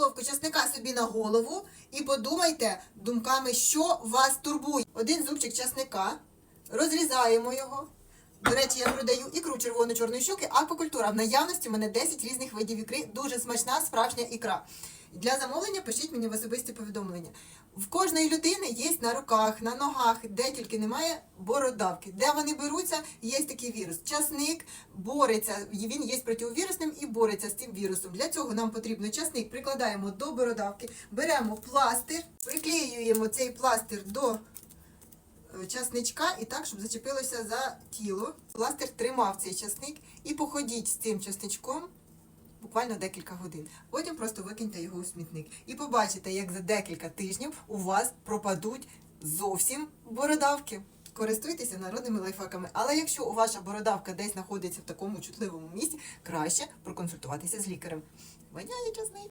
головку часника собі на голову і подумайте думками, що вас турбує. Один зубчик часника, розрізаємо його. До речі, я продаю ікру червоно-чорної щуки, аквакультура. В наявності в мене 10 різних видів ікри, дуже смачна справжня ікра. Для замовлення пишіть мені в особисті повідомлення. В кожної людини є на руках, на ногах, де тільки немає бородавки. Де вони беруться, є такий вірус. Часник бореться, він є противовірусним і бореться з цим вірусом. Для цього нам потрібно часник прикладаємо до бородавки, беремо пластир, приклеюємо цей пластир до е, часничка і так, щоб зачепилося за тіло. Пластир тримав цей часник і походіть з цим часничком буквально декілька годин. Потім просто викиньте його у смітник. І побачите, як за декілька тижнів у вас пропадуть зовсім бородавки. Користуйтеся народними лайфхаками. Але якщо у ваша бородавка десь знаходиться в такому чутливому місці, краще проконсультуватися з лікарем. Воняє часник.